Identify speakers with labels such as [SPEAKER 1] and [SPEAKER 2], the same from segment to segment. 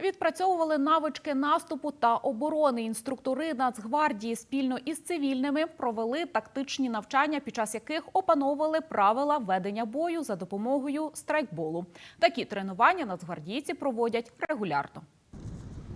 [SPEAKER 1] Відпрацьовували навички наступу та оборони. Інструктори Нацгвардії спільно із цивільними провели тактичні навчання, під час яких опановували правила ведення бою за допомогою страйкболу. Такі тренування нацгвардійці проводять регулярно.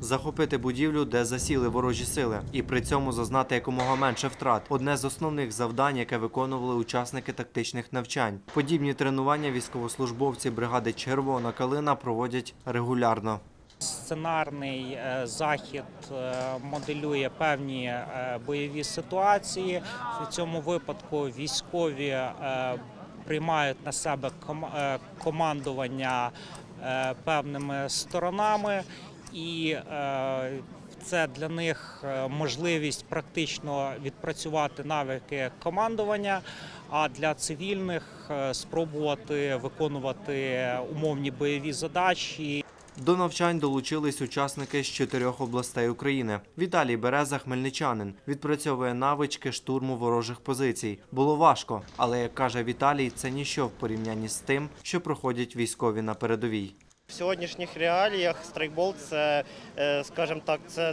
[SPEAKER 2] Захопити будівлю, де засіли ворожі сили, і при цьому зазнати якомога менше втрат одне з основних завдань, яке виконували учасники тактичних навчань. Подібні тренування військовослужбовці бригади Червона калина проводять регулярно.
[SPEAKER 3] Сценарний е, захід е, моделює певні е, бойові ситуації. В цьому випадку військові приймають на себе командування певними сторонами, і це для них можливість практично відпрацювати навики командування. А для цивільних спробувати виконувати умовні бойові задачі
[SPEAKER 2] До навчань долучились учасники з чотирьох областей України. Віталій Береза, хмельничанин, відпрацьовує навички штурму ворожих позицій. Було важко, але як каже Віталій, це ніщо в порівнянні з тим, що проходять військові на передовій.
[SPEAKER 4] В сьогоднішніх реаліях страйкбол це, е, скажімо так, це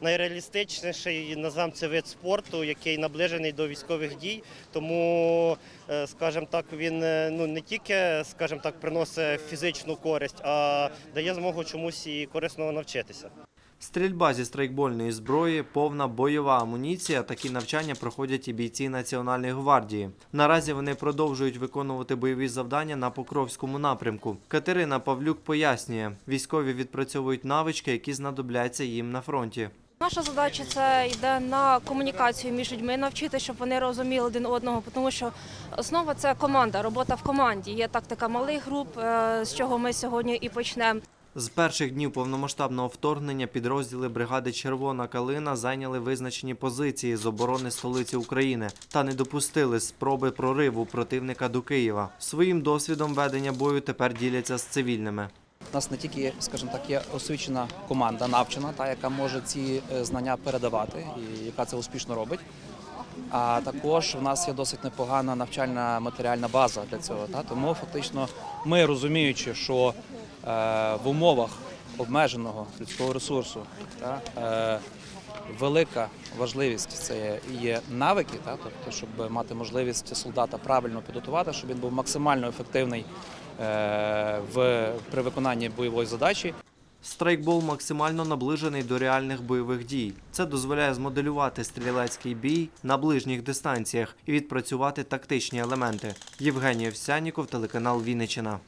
[SPEAKER 4] найреалістичніший це вид спорту, який наближений до військових дій. Тому, е, скажімо так, він е, ну не тільки, скажімо так, приносить фізичну користь, а дає змогу чомусь і корисного навчитися.
[SPEAKER 2] Стрільба зі страйкбольної зброї, повна бойова амуніція. Такі навчання проходять і бійці Національної гвардії. Наразі вони продовжують виконувати бойові завдання на Покровському напрямку. Катерина Павлюк пояснює, військові відпрацьовують навички, які знадобляться їм на фронті.
[SPEAKER 5] Наша задача це йде на комунікацію між людьми, навчити, щоб вони розуміли один одного, тому що основа це команда, робота в команді. Є тактика малих груп, е, з чого ми сьогодні і почнемо.
[SPEAKER 2] З перших днів повномасштабного вторгнення підрозділи бригади Червона калина зайняли визначені позиції з оборони столиці України та не допустили спроби прориву противника до Києва. Своїм досвідом ведення бою тепер діляться з цивільними.
[SPEAKER 6] У нас не тільки, скажімо так, є освічена команда, навчена, та яка може ці е, знання передавати і яка це успішно робить. А також в нас є досить непогана навчальна матеріальна база для цього. Та тому фактично ми розуміючи, що в умовах обмеженого людського ресурсу е, велика важливість це є навики, та, тобто, щоб мати можливість солдата правильно підготувати, щоб він був максимально ефективний е, в, при виконанні бойової задачі.
[SPEAKER 2] Страйкбол максимально наближений до реальних бойових дій. Це дозволяє змоделювати стрілецький бій на ближніх дистанціях і відпрацювати тактичні елементи. Євгеній Овсяніков, телеканал Вінниччина.